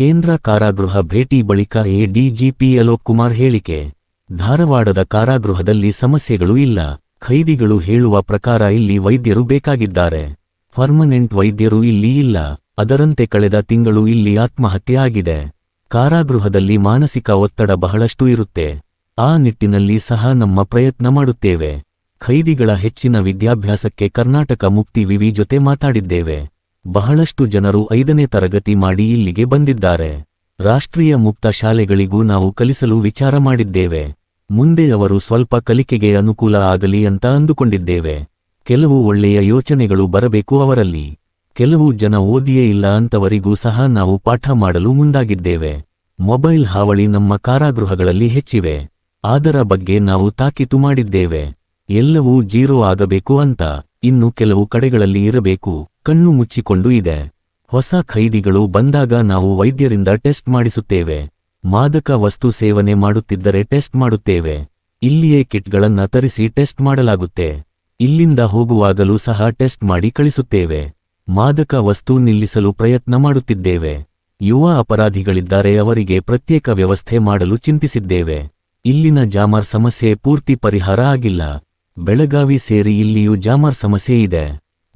ಕೇಂದ್ರ ಕಾರಾಗೃಹ ಭೇಟಿ ಬಳಿಕ ಎಡಿಜಿಪಿ ಅಲೋಕ್ ಕುಮಾರ್ ಹೇಳಿಕೆ. ಧಾರವಾಡದ ಕಾರಾಗೃಹದಲ್ಲಿ ಸಮಸ್ಯೆಗಳು ಇಲ್ಲ. ಖೈದಿಗಳು ಹೇಳುವ ಪ್ರಕಾರ ಇಲ್ಲಿ ವೈದ್ಯರು ಬೇಕಾಗಿದ್ದಾರೆ. ಪರ್ಮನೆಂಟ್ ವೈದ್ಯರು ಇಲ್ಲಿ ಇಲ್ಲ. ಅದರಂತೆ ಕಳೆದ ತಿಂಗಳು ಇಲ್ಲಿ ಆತ್ಮಹತ್ಯೆ ಆಗಿದೆ. ಕಾರಾಗೃಹದಲ್ಲಿ ಮಾನಸಿಕ ಒತ್ತಡ ಬಹಳಷ್ಟು ಇರುತ್ತೆ. ಆ ನಿಟ್ಟಿನಲ್ಲಿ ಸಹ ನಮ್ಮ ಪ್ರಯತ್ನ ಮಾಡುತ್ತೇವೆ. ಖೈದಿಗಳ ಹೆಚ್ಚಿನ ವಿದ್ಯಾಭ್ಯಾಸಕ್ಕೆ ಕರ್ನಾಟಕ ಮುಕ್ತಿ ವಿವಿ ಜೊತೆ ಮಾತಾಡಿದ್ದೇವೆ. ಬಹಳಷ್ಟು ಜನರು ಐದನೇ ತರಗತಿ ಮಾಡಿ ಇಲ್ಲಿಗೆ ಬಂದಿದ್ದಾರೆ. ರಾಷ್ಟ್ರೀಯ ಮುಕ್ತ ಶಾಲೆಗಳಿಗೂ ನಾವು ಕಲಿಸಲು ವಿಚಾರ ಮಾಡಿದ್ದೇವೆ. ಮುಂದೆ ಅವರು ಸ್ವಲ್ಪ ಕಲಿಕೆಗೆ ಅನುಕೂಲ ಆಗಲಿ ಅಂತ ಅಂದುಕೊಂಡಿದ್ದೇವೆ. ಕೆಲವು ಒಳ್ಳೆಯ ಯೋಚನೆಗಳು ಬರಬೇಕು ಅವರಲ್ಲಿ. ಕೆಲವು ಜನ ಓದಿಯೇ ಇಲ್ಲ ಅಂತವರಿಗೂ ಸಹ ನಾವು ಪಾಠ ಮಾಡಲು ಮುಂದಾಗಿದ್ದೇವೆ. ಮೊಬೈಲ್ ಹಾವಳಿ ನಮ್ಮ ಕಾರಾಗೃಹಗಳಲ್ಲಿ ಹೆಚ್ಚಿವೆ. ಅದರ ಬಗ್ಗೆ ನಾವು ತಾಕೀತು ಮಾಡಿದ್ದೇವೆ. ಎಲ್ಲವೂ ಜೀರೋ ಆಗಬೇಕು ಅಂತ. ಇನ್ನು ಕೆಲವು ಕಡೆಗಳಲ್ಲಿ ಇರಬೇಕು. ಕಣ್ಣು ಮುಚ್ಚಿಕೊಂಡು ಇದೆ. ಹೊಸ ಖೈದಿಗಳು ಬಂದಾಗ ನಾವು ವೈದ್ಯರಿಂದ ಟೆಸ್ಟ್ ಮಾಡಿಸುತ್ತೇವೆ. ಮಾದಕ ವಸ್ತು ಸೇವನೆ ಮಾಡುತ್ತಿದ್ದರೆ ಟೆಸ್ಟ್ ಮಾಡುತ್ತೇವೆ. ಇಲ್ಲಿಯೇ ಕಿಟ್ಗಳನ್ನು ತರಿಸಿ ಟೆಸ್ಟ್ ಮಾಡಲಾಗುತ್ತೆ. ಇಲ್ಲಿಂದ ಹೋಗುವಾಗಲೂ ಸಹ ಟೆಸ್ಟ್ ಮಾಡಿ ಕಳಿಸುತ್ತೇವೆ. ಮಾದಕ ವಸ್ತು ನಿಲ್ಲಿಸಲು ಪ್ರಯತ್ನ ಮಾಡುತ್ತಿದ್ದೇವೆ. ಯುವ ಅಪರಾಧಿಗಳಿದ್ದಾರೆ ಅವರಿಗೆ ಪ್ರತ್ಯೇಕ ವ್ಯವಸ್ಥೆ ಮಾಡಲು ಚಿಂತಿಸಿದ್ದೇವೆ. ಇಲ್ಲಿನ ಜಾಮರ್ ಸಮಸ್ಯೆ ಪೂರ್ತಿ ಪರಿಹಾರ ಆಗಿಲ್ಲ. ಬೆಳಗಾವಿ ಸೇರಿ ಇಲ್ಲಿಯೂ ಜಾಮರ್ ಸಮಸ್ಯೆ ಇದೆ.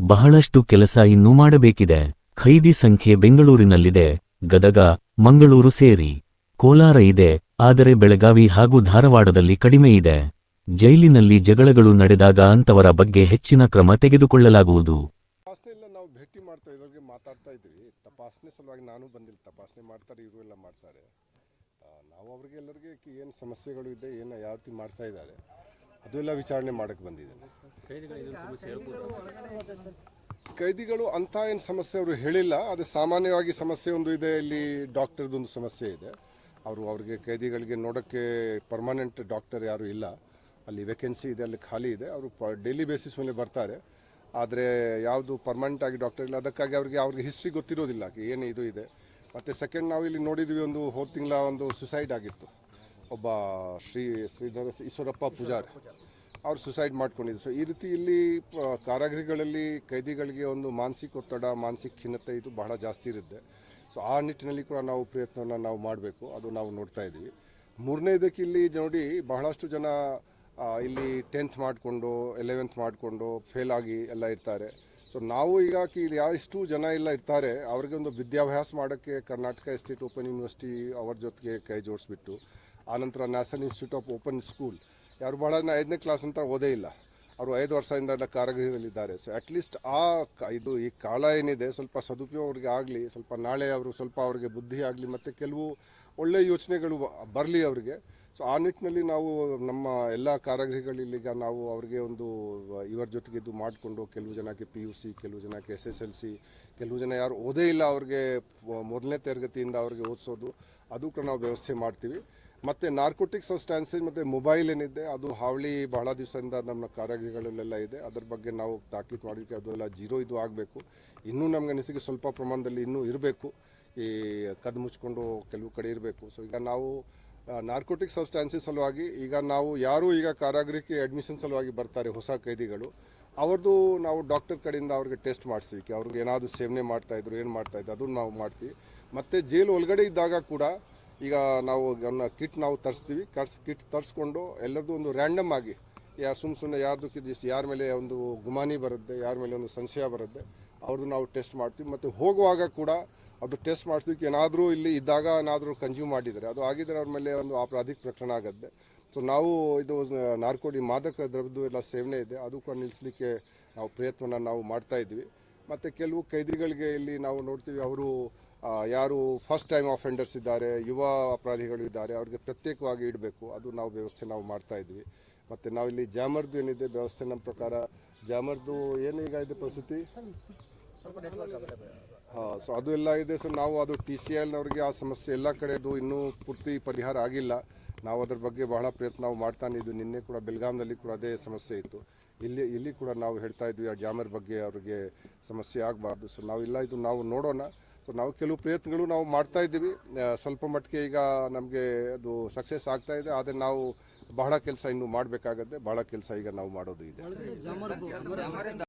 ಬಹಳಷ್ಟು ಕೆಲಸ ಇನ್ನೂ ಮಾಡಬೇಕಿದೆ. ಖೈದಿ ಸಂಖ್ಯೆ ಬೆಂಗಳೂರಿನಲ್ಲಿದೆ. ಗದಗ, ಮಂಗಳೂರು ಸೇರಿ. ಕೋಲಾರ ಇದೆ, ಆದರೆ ಬೆಳಗಾವಿ ಹಾಗೂ ಧಾರವಾಡದಲ್ಲಿ ಕಡಿಮೆ ಇದೆ. ಜೈಲಿನಲ್ಲಿ ಜಗಳಗಳು ನಡೆದಾಗ ಅಂತವರ ಬಗ್ಗೆ ಹೆಚ್ಚಿನ ಕ್ರಮ ತೆಗೆದುಕೊಳ್ಳಲಾಗುವುದು. ನಾವು ಭೇಟಿ ಮಾಡ್ತಾ ಇದ್ರಿಗೆ ಮಾತಾಡ್ತಾ ಇದ್ವಿ. ತಪಾಸಣೆ ಸಲುವಾಗಿ ನಾನು ಬಂದಿಲ್ಲ. ತಪಾಸಣೆ ಮಾಡ್ತಾರೆ, ಇವರು ಎಲ್ಲ ಮಾಡ್ತಾರೆ. ನಾವು ಅವ್ರಿಗೆ ಎಲ್ಲರಿಗೆ ಏನು ಸಮಸ್ಯೆಗಳು ಇದೆ, ಏನು ಯಾವ ರೀತಿ ಮಾಡ್ತಾ ಇದ್ದಾರೆ. ಅದು ಎಲ್ಲ ವಿಚಾರಣೆ ಮಾಡಕ್ಕೆ ಬಂದಿದ್ದೇನೆ. ಕೈದಿಗಳು ಅಂತ ಏನು ಸಮಸ್ಯೆ ಅವರು ಹೇಳಿಲ್ಲ ಅದು ಸಾಮಾನ್ಯವಾಗಿ ಸಮಸ್ಯೆ ಒಂದು ಇದೆ ಇಲ್ಲಿ ಡಾಕ್ಟರ್ದೊಂದು ಸಮಸ್ಯೆ ಇದೆ. ಅವರು ಅವ್ರಿಗೆ ಕೈದಿಗಳಿಗೆ ನೋಡೋಕ್ಕೆ ಪರ್ಮನೆಂಟ್ ಡಾಕ್ಟರ್ ಯಾರು ಇಲ್ಲ. ಅಲ್ಲಿ ವೇಕೆನ್ಸಿ ಇದೆ ಅಲ್ಲಿ ಖಾಲಿ ಇದೆ. ಅವರು ಡೈಲಿ ಬೇಸಿಸ್ ಮೇಲೆ ಬರ್ತಾರೆ. ಆದರೆ ಯಾವುದು ಪರ್ಮನೆಂಟ್ ಆಗಿ ಡಾಕ್ಟರ್ ಇಲ್ಲ ಅದಕ್ಕಾಗಿ ಅವ್ರಿಗೆ ಅವ್ರಿಗೆ ಹಿಸ್ಟ್ರಿ ಗೊತ್ತಿರೋದಿಲ್ಲ. ಏನು ಇದು ಇದೆ. ಮತ್ತು ಸೆಕೆಂಡ್ ನಾವು ಇಲ್ಲಿ ನೋಡಿದ್ವಿ ಒಂದು ಹೋದ ತಿಂಗಳ ಒಂದು ಸುಸೈಡ್ ಆಗಿತ್ತು. ಒಬ್ಬ ಶ್ರೀ ಶ್ರೀಧರ ಈಶ್ವರಪ್ಪ ಪೂಜಾರ್. ಅವ್ರು ಸುಸೈಡ್ ಮಾಡ್ಕೊಂಡಿದ್ರು. ಸೊ ಈ ರೀತಿ ಇಲ್ಲಿ ಕಾರಾಗೃಹಗಳಲ್ಲಿ ಕೈದಿಗಳಿಗೆ ಒಂದು ಮಾನಸಿಕ ಒತ್ತಡ ಮಾನಸಿಕ ಖಿನ್ನತೆ ಇದು ಬಹಳ ಜಾಸ್ತಿ ಇರುತ್ತೆ. ಸೊ ಆ ನಿಟ್ಟಿನಲ್ಲಿ ಕೂಡ ನಾವು ಪ್ರಯತ್ನವನ್ನು ನಾವು ಮಾಡಬೇಕು. ಅದು ನಾವು ನೋಡ್ತಾ ಇದ್ದೀವಿ. ಮೂರನೇದಕ್ಕೆ ಇಲ್ಲಿ ನೋಡಿ ಬಹಳಷ್ಟು ಜನ ಇಲ್ಲಿ ಟೆಂತ್ ಮಾಡಿಕೊಂಡು ಎಲೆವೆಂತ್ ಮಾಡಿಕೊಂಡು ಫೇಲ್ ಆಗಿ ಎಲ್ಲ ಇರ್ತಾರೆ. ಸೊ ನಾವು ಈಗ ಇಲ್ಲಿ ಯಾರಿಷ್ಟು ಜನ ಎಲ್ಲ ಇರ್ತಾರೆ. ಅವ್ರಿಗೆ ಒಂದು ವಿದ್ಯಾಭ್ಯಾಸ ಮಾಡೋಕ್ಕೆ ಕರ್ನಾಟಕ ಎಸ್ಟೇಟ್ ಓಪನ್ ಯೂನಿವರ್ಸಿಟಿ ಅವ್ರ ಜೊತೆಗೆ ಕೈ ಜೋಡಿಸ್ಬಿಟ್ಟು ಆನಂತರ national institute of open school. ಯಾರು ಬಹಳ ಐದನೇ ಕ್ಲಾಸ್ ಅಂತ ಓದೇ ಇಲ್ಲ. ಅವರು ಐದು ವರ್ಷದಿಂದ ಎಲ್ಲ ಕಾರಾಗೃಹದಲ್ಲಿದ್ದಾರೆ. ಸೊ ಅಟ್ಲೀಸ್ಟ್ ಆ ಇದು ಈ ಕಾಲ ಏನಿದೆ, ಸ್ವಲ್ಪ ಸದುಪಯೋಗ ಅವ್ರಿಗೆ ಆಗಲಿ, ಸ್ವಲ್ಪ ನಾಳೆ ಅವರು ಸ್ವಲ್ಪ ಅವ್ರಿಗೆ ಬುದ್ಧಿ ಆಗಲಿ, ಮತ್ತು ಕೆಲವು ಒಳ್ಳೆಯ ಯೋಚನೆಗಳು ಬರಲಿ ಅವರಿಗೆ. ಸೊ ಆ ನಿಟ್ಟಿನಲ್ಲಿ ನಾವು ನಮ್ಮ ಎಲ್ಲ ಕಾರಾಗೃಹಗಳಲ್ಲೀಗ ನಾವು ಅವ್ರಿಗೆ ಒಂದು ಇವರ ಜೊತೆಗೆ ಇದು ಮಾಡಿಕೊಂಡು ಕೆಲವು ಜನಕ್ಕೆ ಪಿ ಯು ಸಿ ಕೆಲವು ಜನಕ್ಕೆ ಎಸ್ ಎಸ್ ಎಲ್ ಸಿ ಕೆಲವು ಜನ ಯಾರು ಓದೇ ಇಲ್ಲ ಅವ್ರಿಗೆ, ಮೊದಲನೇ ತರಗತಿಯಿಂದ ಅವ್ರಿಗೆ ಓದಿಸೋದು, ಅದು ಕೂಡ ನಾವು ವ್ಯವಸ್ಥೆ ಮಾಡ್ತೀವಿ. ಮತ್ತು ನಾರ್ಕೋಟಿಕ್ ಸಬ್ಸ್ಟಾನ್ಸಸ್ ಮತ್ತು ಮೊಬೈಲ್ ಏನಿದೆ, ಅದು ಹಾವಳಿ ಬಹಳ ದಿವಸದಿಂದ ನಮ್ಮ ಕಾರಾಗೃಹಗಳಲ್ಲೆಲ್ಲ ಇದೆ. ಅದ್ರ ಬಗ್ಗೆ ನಾವು ತಾಕೀತು ಮಾಡಲಿಕ್ಕೆ ಅದೆಲ್ಲ ಜೀರೋ ಇದು ಆಗಬೇಕು. ಇನ್ನೂ ನಮ್ಗೆ ಅನಿಸಿಕೆ ಸ್ವಲ್ಪ ಪ್ರಮಾಣದಲ್ಲಿ ಇನ್ನೂ ಇರಬೇಕು. ಈ ಕದ್ದು ಮುಚ್ಕೊಂಡು ಕೆಲವು ಕಡೆ ಇರಬೇಕು. ಸೊ ಈಗ ನಾವು ನಾರ್ಕೋಟಿಕ್ ಸಬ್ಸ್ಟಾನ್ಸಸ್ ಸಲುವಾಗಿ ಈಗ ನಾವು ಯಾರು ಈಗ ಕಾರಾಗೃಹಕ್ಕೆ ಅಡ್ಮಿಷನ್ ಸಲುವಾಗಿ ಬರ್ತಾರೆ ಹೊಸ ಕೈದಿಗಳು, ಅವ್ರದ್ದು ನಾವು ಡಾಕ್ಟರ್ ಕಡೆಯಿಂದ ಅವ್ರಿಗೆ ಟೆಸ್ಟ್ ಮಾಡಿಸ್ತೀವಿ ಅವ್ರಿಗೆ ಏನಾದರೂ ಸೇವನೆ ಮಾಡ್ತಾಯಿದ್ರು ಏನು ಮಾಡ್ತಾಯಿದ್ರು ಅದನ್ನು ನಾವು ಮಾಡ್ತೀವಿ. ಮತ್ತು ಜೈಲು ಒಳಗಡೆ ಇದ್ದಾಗ ಕೂಡ ಈಗ ನಾವು ಕಿಟ್ ನಾವು ತರಿಸ್ತೀವಿ. ಕರ್ಸ್ ಕಿಟ್ ತರಿಸ್ಕೊಂಡು ಎಲ್ಲರದ್ದು ಒಂದು ರ್ಯಾಂಡಮ್ ಆಗಿ, ಯಾರು ಸುಮ್ಮ ಸುಮ್ಮನೆ ಯಾರ್ದು ಯಾರ ಮೇಲೆ ಒಂದು ಗುಮಾನಿ ಬರುತ್ತೆ, ಯಾರ ಮೇಲೆ ಒಂದು ಸಂಶಯ ಬರುತ್ತೆ ಅವ್ರದ್ದು ನಾವು ಟೆಸ್ಟ್ ಮಾಡ್ತೀವಿ. ಮತ್ತು ಹೋಗುವಾಗ ಕೂಡ ಅದು ಟೆಸ್ಟ್ ಮಾಡಿಸ್ಲಿಕ್ಕೆ ಏನಾದರೂ ಇಲ್ಲಿ ಇದ್ದಾಗ ಏನಾದರೂ ಕನ್ಸ್ಯೂಮ್ ಮಾಡಿದರೆ, ಅದು ಆಗಿದ್ರೆ ಅವ್ರ ಮೇಲೆ ಒಂದು ಅಪರಾಧಿಕ ಪ್ರಕರಣ ಆಗುತ್ತೆ. ಸೊ ನಾವು ಇದು, ನಾರ್ಕೋಡಿ ಮಾದಕ ದ್ರವ್ಯದ್ದು ಎಲ್ಲ ಸೇವನೆ ಇದೆ, ಅದು ಕೂಡ ನಿಲ್ಲಿಸಲಿಕ್ಕೆ ನಾವು ಪ್ರಯತ್ನನ ನಾವು ಮಾಡ್ತಾ ಇದ್ವಿ ಮತ್ತು ಕೆಲವು ಕೈದಿಗಳಿಗೆ ಇಲ್ಲಿ ನಾವು ನೋಡ್ತೀವಿ, ಅವರು ಯಾರು ಫಸ್ಟ್ ಟೈಮ್ ಅಫೆಂಡರ್ಸ್ ಇದ್ದಾರೆ, ಯುವ ಅಪರಾಧಿಗಳು ಇದ್ದಾರೆ, ಅವ್ರಿಗೆ ಪ್ರತ್ಯೇಕವಾಗಿ ಇಡಬೇಕು. ಅದು ನಾವು ವ್ಯವಸ್ಥೆ ನಾವು ಮಾಡ್ತಾ ಇದ್ವಿ. ಮತ್ತು ನಾವಿಲ್ಲಿ ಜಾಮರ್ದು ಏನಿದೆ ವ್ಯವಸ್ಥೆ ನಮ್ಮ ಪ್ರಕಾರ ಜಾಮರ್ದು ಏನು ಈಗ ಇದೆ ಪರಿಸ್ಥಿತಿ? ಹಾಂ ಸೊ ಅದು ಎಲ್ಲ ಇದೆ. ಸೊ ನಾವು ಅದು ಟಿ ಸಿ ಎಲ್ನವ್ರಿಗೆ ಆ ಸಮಸ್ಯೆ ಎಲ್ಲ ಕಡೆದು ಇನ್ನೂ ಪೂರ್ತಿ ಪರಿಹಾರ ಆಗಿಲ್ಲ. ನಾವು ಅದ್ರ ಬಗ್ಗೆ ಬಹಳ ಪ್ರಯತ್ನ ನಾವು ಮಾಡ್ತಾನೆ ಇದ್ವಿ. ನಿನ್ನೆ ಕೂಡ ಬೆಲ್ಗಾಮ್ನಲ್ಲಿ ಕೂಡ ಅದೇ ಸಮಸ್ಯೆ ಇತ್ತು. ಇಲ್ಲಿ ಇಲ್ಲಿ ಕೂಡ ನಾವು ಹೇಳ್ತಾ ಇದ್ವಿ, ಆ ಜಾಮರ್ ಬಗ್ಗೆ ಅವ್ರಿಗೆ ಸಮಸ್ಯೆ ಆಗಬಾರ್ದು. ಸೊ ನಾವಿಲ್ಲ, ಇದು ನಾವು ನೋಡೋಣ. ನಾವು ಕೆಲವು ಪ್ರಯತ್ನಗಳು ನಾವು ಮಾಡ್ತಾ ಇದ್ದೀವಿ. ಸ್ವಲ್ಪ ಮಟ್ಟಿಗೆ ಈಗ ನಮಗೆ ಅದು ಸಕ್ಸಸ್ ಆಗ್ತಾ ಇದೆ. ಆದರೆ ನಾವು ಬಹಳ ಕೆಲಸ ಇನ್ನೂ ಮಾಡಬೇಕಾಗತ್ತೆ. ಬಹಳ ಕೆಲಸ ಈಗ ನಾವು ಮಾಡೋದು ಇದೆ.